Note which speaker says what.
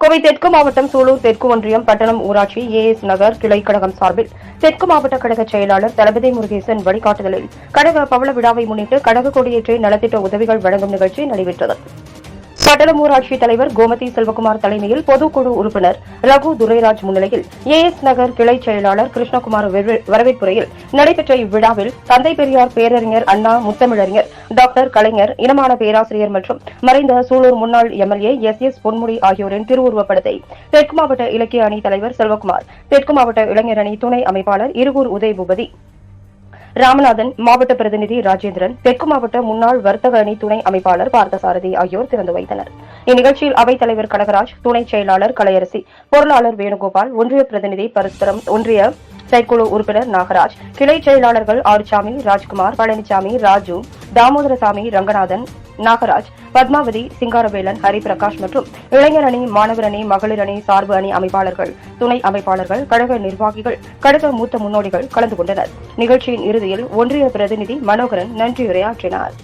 Speaker 1: கோவை தெற்கு மாவட்டம் சூலூர் தெற்கு ஒன்றியம் பட்டணம் ஊராட்சி ஏஎஸ் நகர் கிளை கழகம் சார்பில் தெற்கு மாவட்ட கழக செயலாளர் தளபதி முருகேசன் வழிகாட்டுதலில் கழக பவள விழாவை முன்னிட்டு கழக கொடியேற்றி நலத்திட்ட உதவிகள் வழங்கும் நிகழ்ச்சி நடைபெற்றது. பட்டணம் ஊராட்சி தலைவர் கோமதி செல்வகுமார் தலைமையில் பொதுக்குழு உறுப்பினர் ரகு துரைராஜ் முன்னிலையில் ஏஎஸ் நகர் கிளை செயலாளர் கிருஷ்ணகுமார் வரவேற்புரையில் நடைபெற்ற இவ்விழாவில் தந்தை பெரியார் பேரறிஞர் அண்ணா முத்தமிழறிஞர் டாக்டர் கலைஞர் இனமான பேராசிரியர் மற்றும் மறைந்த சூலூர் முன்னாள் எம்எல்ஏ எஸ் எஸ் பொன்முடி ஆகியோரின் திருவுருவப்படத்தை தெற்கு மாவட்ட இலக்கிய அணி தலைவர் செல்வகுமார் தெற்கு மாவட்ட இளைஞர் அணி துணை அமைப்பாளர் இருகூர் உதயபூபதி ராமநாதன் மாவட்ட பிரதிநிதி ராஜேந்திரன் தெற்கு மாவட்ட முன்னாள் வர்த்தக அணி துணை அமைப்பாளர் பார்த்தசாரதி ஆகியோர் திறந்து வைத்தனர். இந்நிகழ்ச்சியில் அவைத் தலைவர் கனகராஜ் துணை செயலாளர் கலையரசி பொருளாளர் வேணுகோபால் ஒன்றிய பிரதிநிதி பரஸ்பரம் ஒன்றிய செயற்குழு உறுப்பினர் நாகராஜ் கிளை செயலாளர்கள் ஆறுசாமி ராஜ்குமார் பழனிசாமி ராஜு தாமோதரசாமி ரங்கநாதன் நாகராஜ் பத்மாவதி சிங்காரவேலன் ஹரிபிரகாஷ் மற்றும் இளைஞர் அணி மாணவர் அணி மகளிர் அணி சார்பு அணி அமைப்பாளர்கள் துணை அமைப்பாளர்கள் கழக நிர்வாகிகள் கழக மூத்த முன்னோடிகள் கலந்து கொண்டனர். நிகழ்ச்சியின் இறுதியில் ஒன்றிய பிரதிநிதி மனோகரன் நன்றியுரையாற்றினார்.